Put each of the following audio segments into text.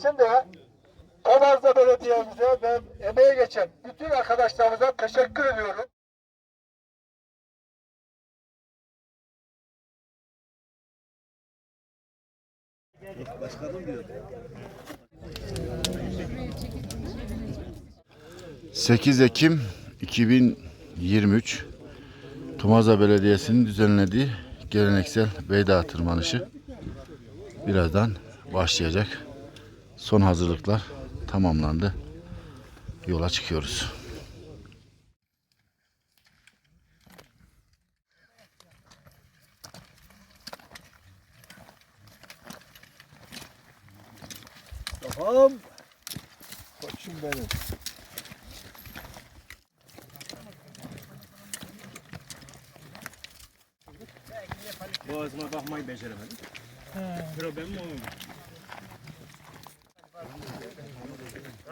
için de Kavazda Belediye'mize ve emeğe geçen bütün arkadaşlarımıza teşekkür ediyorum. Başkanım diyor. 8 Ekim 2023 Tumaza Belediyesi'nin düzenlediği geleneksel Beyda tırmanışı birazdan başlayacak. Son hazırlıklar tamamlandı. Yola çıkıyoruz. Tamam. Koçum benim. Boğazıma bakmayı beceremedim. Problemim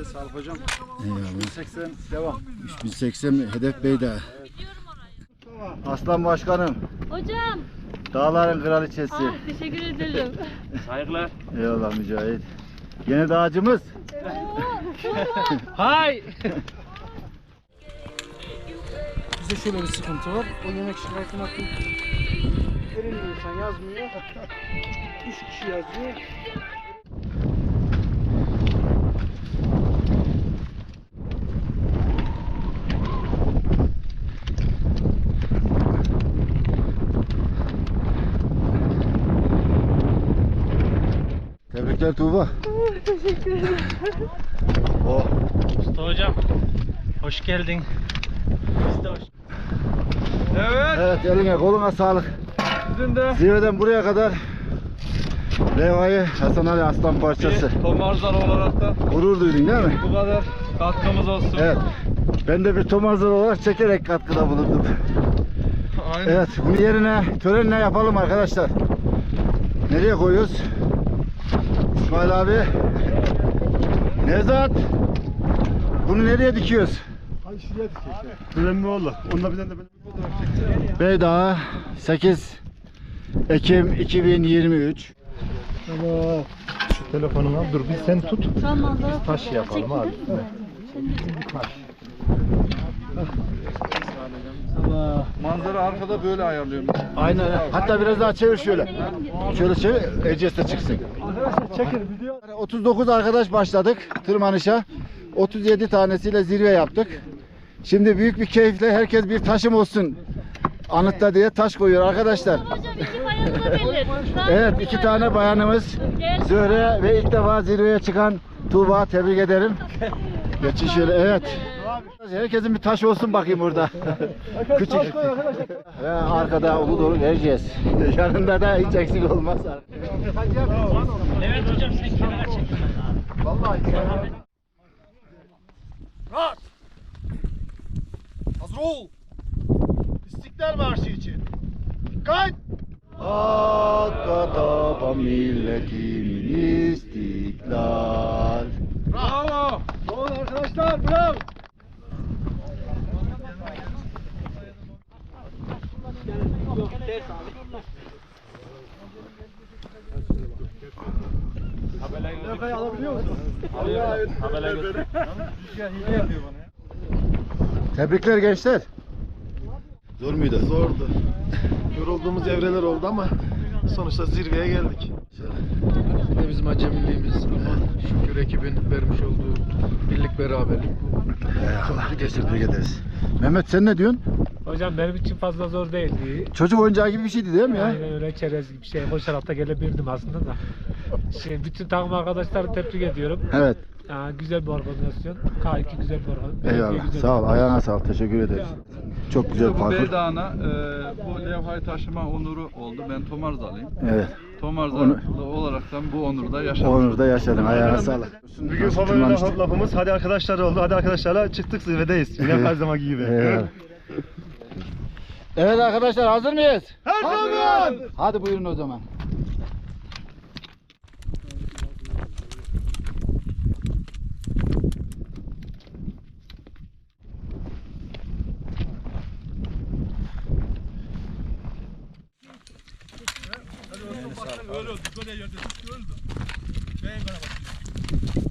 Bence sağlık hocam. Eyvallah. 80 devam. 3080 hedef Beyda. Aslan Başkanım, Hocam. dağların kraliçesi. Ah teşekkür ederim. Saygılar. Eyvallah Mücahit. Yeni dağcımız. Hay. Bizde şöyle bir sıkıntı var. O yemek şirketine atıyor. Elini insan yazmıyor. Üç kişi yazıyor. Tebrikler Tuğba. teşekkür ederim. Oh. Usta hocam. Hoş geldin. Biz de hoş. Evet eline koluna sağlık. Sizin de Zirveden buraya kadar Levha'yı Hasan Ali Aslan parçası. Tomarzlar olarak da Gurur duydun değil mi? bu kadar katkımız olsun. Evet. Ben de bir tomazlar olarak çekerek katkıda bulundum. Aynen. Evet, bunu yerine törenle yapalım arkadaşlar. Nereye koyuyoruz? İsmail abi. Nevzat. Bunu nereye dikiyoruz? Hadi şuraya dikecek. Önemli oldu. Onda bir tane de benim bir fotoğraf çekeceğim. Beydağı 8 Ekim 2023. Tamam. Şu telefonunu al. Dur bir sen tut. Tamam. Taş yapalım abi. Manzara arkada böyle ayarlıyorum. Aynen. Hatta biraz daha çevir şöyle. Şöyle çevir, Erciyes de çıksın. Arkadaşlar çekin video. 39 arkadaş başladık tırmanışa. 37 tanesiyle zirve yaptık. Şimdi büyük bir keyifle herkes bir taşım olsun anıtta diye taş koyuyor arkadaşlar. Evet iki tane bayanımız Zöhre ve ilk defa zirveye çıkan Tuğba tebrik ederim. Geçin şöyle evet. Herkesin bir taş olsun bakayım burada. Küçük. Ve arkada Uludolu vereceğiz. Yanında da hiç eksik olmaz. Evet hocam sen kenara çek. Rahat. Hazır ol. İstiklal Marşı için. Dikkat. Hakka tapa milletimin istiklal. Levhayı alabiliyor musun? Haberler götür. Hile yapıyor bana ya. Tebrikler gençler. Zor muydu? Zordu. Yorulduğumuz evreler oldu ama sonuçta zirveye geldik. Yine bizim acemiliğimiz ama şükür ekibin vermiş olduğu birlik beraberlik. Eyvallah. Teşekkür ederiz. Mehmet sen ne diyorsun? Hocam benim için fazla zor değildi. Çocuk oyuncağı gibi bir şeydi değil mi ya? Aynen öyle çerez gibi bir şey. Koşarak da gelebilirdim aslında da. Şey, bütün takım arkadaşları tebrik ediyorum. Evet. Aa, güzel bir organizasyon. K2 güzel bir organizasyon. Eyvallah. Sağ ol. Ayağına sağlık. Teşekkür ederiz. Çok güzel Bu parkur. Beydağ'ına e, bu levhayı taşıma onuru oldu. Ben Tomarzalıyım. Evet. Tomarzalı olaraktan bu onuru da yaşadım. Onur'da yaşadın. Ayağına sağlık. Bugün favori lafımız hadi arkadaşlar oldu. Hadi arkadaşlarla çıktık zirvedeyiz. Yine her zaman gibi. Evet. Evet arkadaşlar hazır mıyız? Her zaman! Hadi buyurun o zaman. Başkan öyle öldü. Böyle yerde öldü. Beyin kara başlıyor.